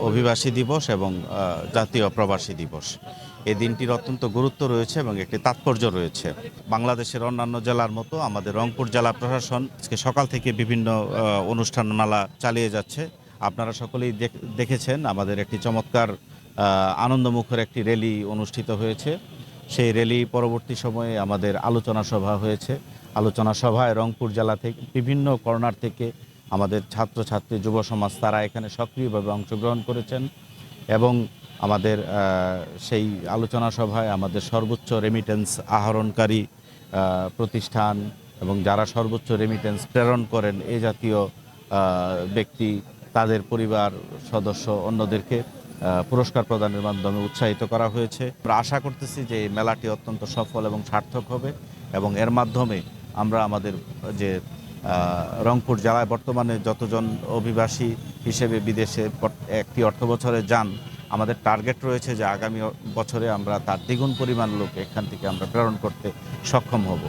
অভিবাসী দিবস এবং জাতীয় প্রবাসী দিবস। এই দিনটির অত্যন্ত গুরুত্ব রয়েছে এবং একটি তাৎপর্য রয়েছে। বাংলাদেশের অন্যান্য জেলার মতো আমাদের রংপুর জেলা প্রশাসন আজকে সকাল থেকে বিভিন্ন অনুষ্ঠানমালা চালিয়ে যাচ্ছে। আপনারা সকলেই দেখ- দেখেছেন আমাদের একটি চমৎকার আনন্দমুখর একটি র্যালি অনুষ্ঠিত হয়েছে। সেই র্যালি পরবর্তী সময়ে আমাদের আলোচনা সভা হয়েছে। আলোচনা সভায় রংপুর জেলা থেকে বিভিন্ন কর্নার থেকে আমাদের ছাত্রছাত্রী, যুব সমাজ, তারা এখানে সক্রিয়ভাবে অংশগ্রহণ করেছেন এবং আমাদের সেই আলোচনা সভায় আমাদের সর্বোচ্চ রেমিটেন্স আহরণকারী প্রতিষ্ঠান এবং যারা সর্বোচ্চ রেমিটেন্স প্রেরণ করেন এ জাতীয় ব্যক্তি, তাদের পরিবার, সদস্য, অন্যদেরকে পুরস্কার প্রদানের মাধ্যমে উৎসাহিত করা হয়েছে। আমরা আশা করতেছি যে এই মেলাটি অত্যন্ত সফল এবং সার্থক হবে এবং এর মাধ্যমে আমরা আমাদের যে রংপুর জেলায় বর্তমানে যতজন অভিবাসী হিসেবে বিদেশে একটি অর্থ বছরে যান, আমাদের টার্গেট রয়েছে যে আগামী বছরে আমরা তার দ্বিগুণ পরিমাণ লোক এখান থেকে আমরা প্রেরণ করতে সক্ষম হব।